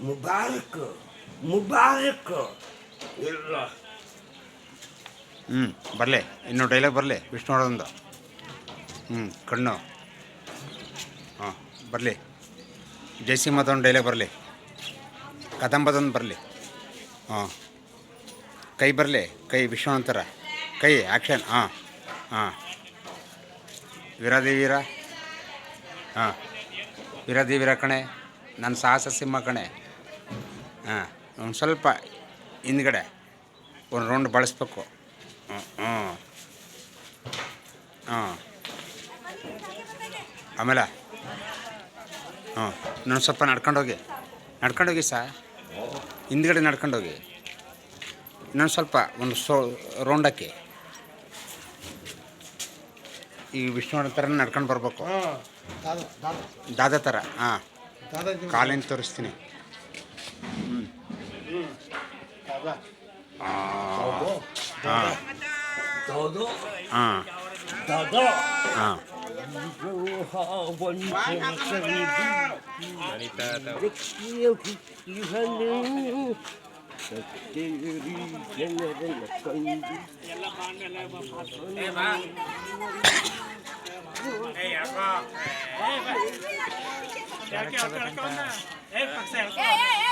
ಮುಬಾರಕ್ ಮುಬಾರಕ್. ಇಲ್ಲ. ಹ್ಞೂ ಬರಲಿ. ಇನ್ನು ಡೈಲಾಗ್ ಬರಲಿ. ವಿಷ್ಣುವರ್ಧನ್ದು. ಹ್ಞೂ ಕಣ್ಣು. ಹಾಂ, ಬರಲಿ. ಜಯಸಿಂಹದೊಂದು ಡೈಲಾಗ್ ಬರಲಿ. ಕದಂಬದೊಂದು ಬರಲಿ. ಹಾಂ. ಕೈ ಬರಲಿ. ಕೈ ವಿಶ್ವನಂತರ ಕೈ ಆ್ಯಕ್ಷನ್ ಹಾಂ ಹಾಂ. ವೀರಾದೇವೀರ. ಹಾಂ. ವೀರಾದೇವೀರ ಕಣೆ. ನನ್ನ ಸಾಹಸ ಸಿಂಹ ಕಣೆ. ಹಾಂ ಒಂದು ಸ್ವಲ್ಪ ಹಿಂದ್ಗಡೆ ಒಂದು ರೌಂಡ್ ಬಳಸ್ಬೇಕು. ಹ್ಞೂ ಹ್ಞೂ ಹಾಂ ಆಮೇಲೆ ಹ್ಞೂ ನಾನು ಸ್ವಲ್ಪ ನಡ್ಕೊಂಡೋಗಿ. ನಡ್ಕೊಂಡೋಗಿ ಸಾ? ಹಿಂದ್ಗಡೆ ನಡ್ಕೊಂಡೋಗಿ. ಇನ್ನೊಂದು ಸ್ವಲ್ಪ ಒಂದು ಸೋ ರೌಂಡ್ ಹಾಕಿ. ಈ ವಿಷ್ಣುವರ್ಧನ್ ಥರ ನಡ್ಕೊಂಡು ಬರಬೇಕು. ದಾದ ಥರ ಹಾಂ. ಕಾಲಿನ ತೋರಿಸ್ತೀನಿ. ದಾದ ಹಾಂ. ದೊಡ್ಡ ಹಾಂ. ದೊಡ್ಡ ಹಾಂ ಏ, ಏ, ಏ.